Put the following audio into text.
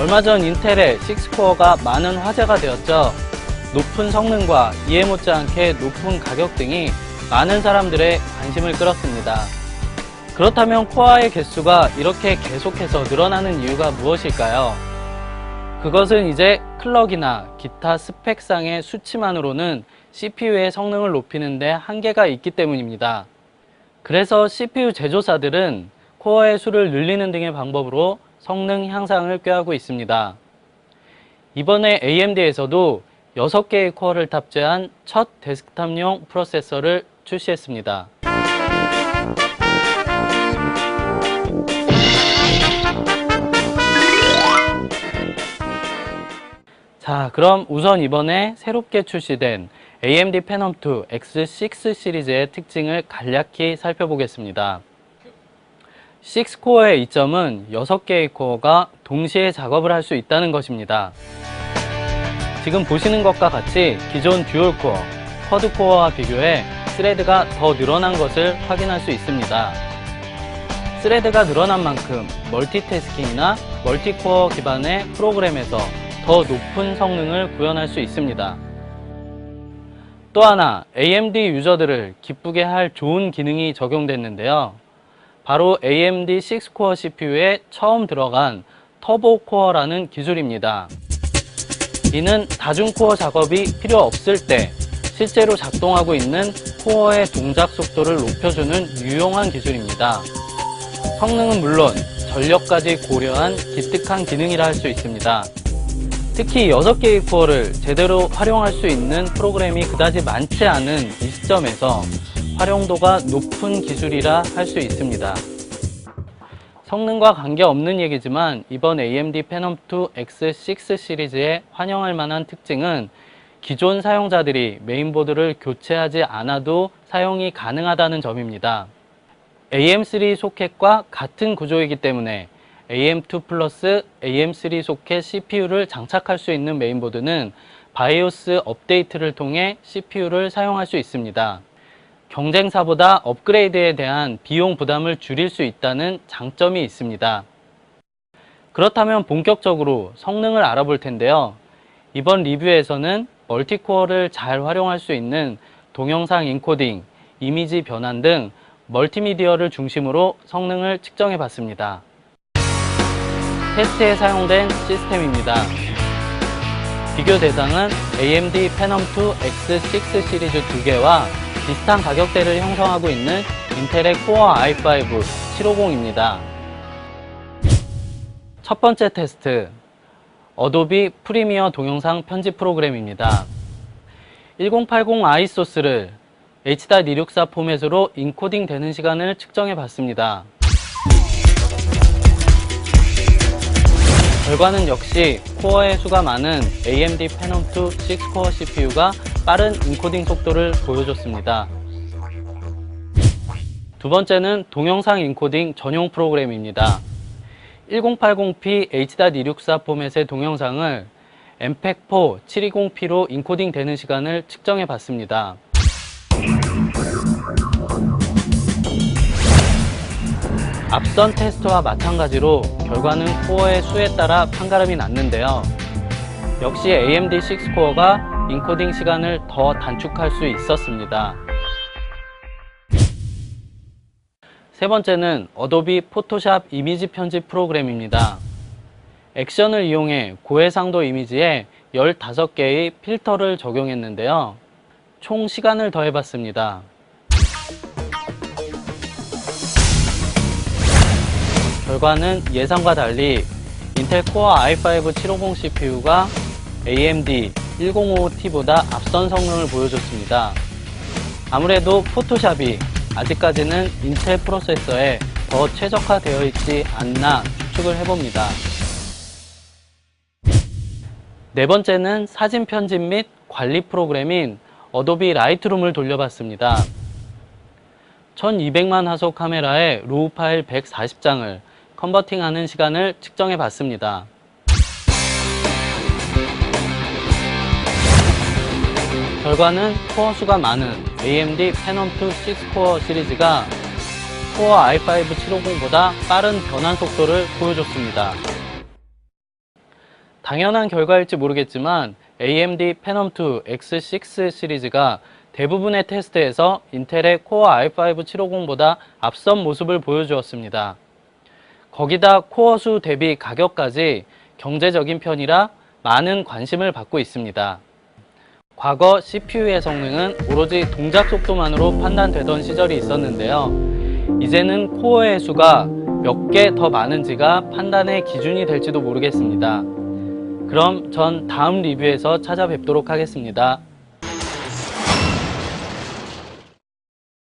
얼마 전 인텔의 6코어가 많은 화제가 되었죠. 높은 성능과 이해 못지않게 높은 가격 등이 많은 사람들의 관심을 끌었습니다. 그렇다면 코어의 개수가 이렇게 계속해서 늘어나는 이유가 무엇일까요? 그것은 이제 클럭이나 기타 스펙상의 수치만으로는 CPU의 성능을 높이는데 한계가 있기 때문입니다. 그래서 CPU 제조사들은 코어의 수를 늘리는 등의 방법으로 성능 향상을 꾀하고 있습니다. 이번에 AMD에서도 6개의 코어를 탑재한 첫 데스크탑용 프로세서를 출시했습니다. 자, 그럼 우선 이번에 새롭게 출시된 AMD Phenom2 X6 시리즈의 특징을 간략히 살펴보겠습니다. 6코어의 이점은 6개의 코어가 동시에 작업을 할 수 있다는 것입니다. 지금 보시는 것과 같이 기존 듀얼 코어, 쿼드 코어와 비교해 스레드가 더 늘어난 것을 확인할 수 있습니다. 스레드가 늘어난 만큼 멀티태스킹이나 멀티코어 기반의 프로그램에서 더 높은 성능을 구현할 수 있습니다. 또 하나 AMD 유저들을 기쁘게 할 좋은 기능이 적용됐는데요. 바로 AMD 6코어 CPU에 처음 들어간 터보 코어라는 기술입니다. 이는 다중코어 작업이 필요 없을 때 실제로 작동하고 있는 코어의 동작 속도를 높여주는 유용한 기술입니다. 성능은 물론 전력까지 고려한 기특한 기능이라 할 수 있습니다. 특히 6개의 코어를 제대로 활용할 수 있는 프로그램이 그다지 많지 않은 이 시점에서 활용도가 높은 기술이라 할 수 있습니다. 성능과 관계없는 얘기지만 이번 AMD Phenom2 X6 시리즈의 환영할 만한 특징은 기존 사용자들이 메인보드를 교체하지 않아도 사용이 가능하다는 점입니다. AM3 소켓과 같은 구조이기 때문에 AM2 플러스 AM3 소켓 CPU를 장착할 수 있는 메인보드는 바이오스 업데이트를 통해 CPU를 사용할 수 있습니다. 경쟁사보다 업그레이드에 대한 비용 부담을 줄일 수 있다는 장점이 있습니다. 그렇다면 본격적으로 성능을 알아볼 텐데요. 이번 리뷰에서는 멀티코어를 잘 활용할 수 있는 동영상 인코딩, 이미지 변환 등 멀티미디어를 중심으로 성능을 측정해 봤습니다. 테스트에 사용된 시스템입니다. 비교 대상은 AMD Phenom2 X6 시리즈 2개와 비슷한 가격대를 형성하고 있는 인텔의 코어 i5 750입니다. 첫 번째 테스트, 어도비 프리미어 동영상 편집 프로그램입니다. 1080i 소스를 H.264 포맷으로 인코딩 되는 시간을 측정해 봤습니다. 결과는 역시 코어의 수가 많은 AMD Phenom2 6코어 CPU가 빠른 인코딩 속도를 보여줬습니다. 두 번째는 동영상 인코딩 전용 프로그램입니다. 1080p H.264 포맷의 동영상을 MPEG-4 720p로 인코딩 되는 시간을 측정해 봤습니다. 앞선 테스트와 마찬가지로 결과는 코어의 수에 따라 판가름이 났는데요. 역시 AMD 6코어가 인코딩 시간을 더 단축할 수 있었습니다. 세 번째는 어도비 포토샵 이미지 편집 프로그램입니다. 액션을 이용해 고해상도 이미지에 15개의 필터를 적용했는데요. 총 시간을 더해봤습니다. 결과는 예상과 달리 인텔 코어 i5 750 CPU가 AMD 1055T보다 앞선 성능을 보여줬습니다. 아무래도 포토샵이 아직까지는 인텔 프로세서에 더 최적화되어 있지 않나 추측을 해봅니다. 네 번째는 사진 편집 및 관리 프로그램인 어도비 라이트룸을 돌려봤습니다. 1200만 화소 카메라에 로우 파일 140장을 컨버팅하는 시간을 측정해 봤습니다. 결과는 코어 수가 많은 AMD Phenom2 6코어 시리즈가 코어 i5 750보다 빠른 변환 속도를 보여줬습니다. 당연한 결과일지 모르겠지만 AMD Phenom2 X6 시리즈가 대부분의 테스트에서 인텔의 코어 i5 750보다 앞선 모습을 보여주었습니다. 거기다 코어 수 대비 가격까지 경제적인 편이라 많은 관심을 받고 있습니다. 과거 CPU의 성능은 오로지 동작 속도만으로 판단되던 시절이 있었는데요. 이제는 코어의 수가 몇 개 더 많은지가 판단의 기준이 될지도 모르겠습니다. 그럼 전 다음 리뷰에서 찾아뵙도록 하겠습니다.